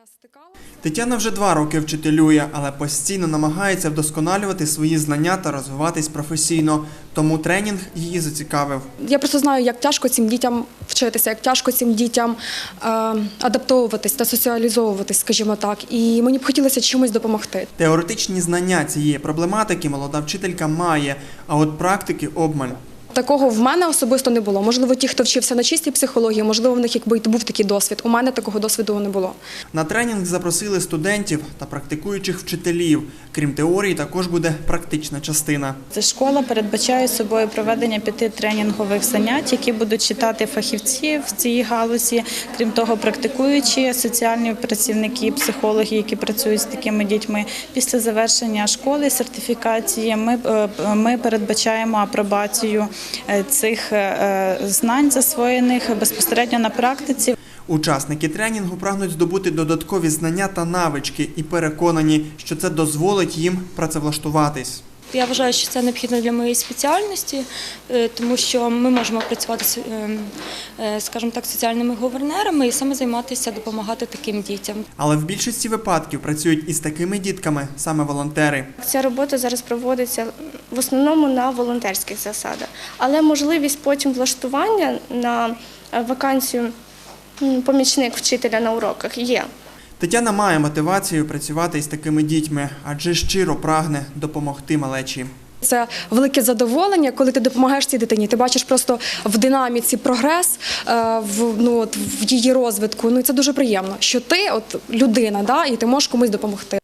не стикалася. Тетяна вже два роки вчителює, але постійно намагається вдосконалювати свої знання та розвиватись професійно. Тому тренінг її зацікавив. Я просто знаю, як тяжко цим дітям вчитися, як тяжко цим дітям е, адаптовуватись та соціалізовуватись, скажімо так. І мені б хотілося чимось допомогти. Теоретичні знання цієї проблематики молода вчителька має, а от практики обмаль. Такого в мене особисто не було. Можливо, ті, хто вчився на чистій психології, можливо, в них якби був такий досвід. У мене такого досвіду не було. На тренінг запросили студентів та практикуючих вчителів. Крім теорії, також буде практична частина. Це школа передбачає собою проведення п'яти тренінгових занять, які будуть читати фахівці в цій галузі. Крім того, практикуючі соціальні працівники, психологи, які працюють з такими дітьми. Після завершення школи сертифікації ми, е, ми передбачаємо апробацію е, цих е, знань засвоєних безпосередньо на практиці. Учасники тренінгу прагнуть здобути додаткові знання та навички і переконані, що це дозволить їм працевлаштуватись. Я вважаю, що це необхідно для моєї спеціальності, е, тому що ми можемо працювати, з, е, скажімо так, соціальними гувернерами і саме займатися, допомагати таким дітям. Але в більшості випадків працюють із такими дітками саме волонтери. Ця робота зараз проводиться в основному на волонтерських засадах, але можливість потім влаштування на е, вакансію помічник вчителя на уроках є. Тетяна має мотивацію працювати із такими дітьми, адже щиро прагне допомогти малечі. Це велике задоволення, коли ти допомагаєш цій дитині. Ти бачиш просто в динаміці прогрес е, в, ну, от, в її розвитку. Ну і це дуже приємно, що ти от людина, да, і ти можеш комусь допомогти.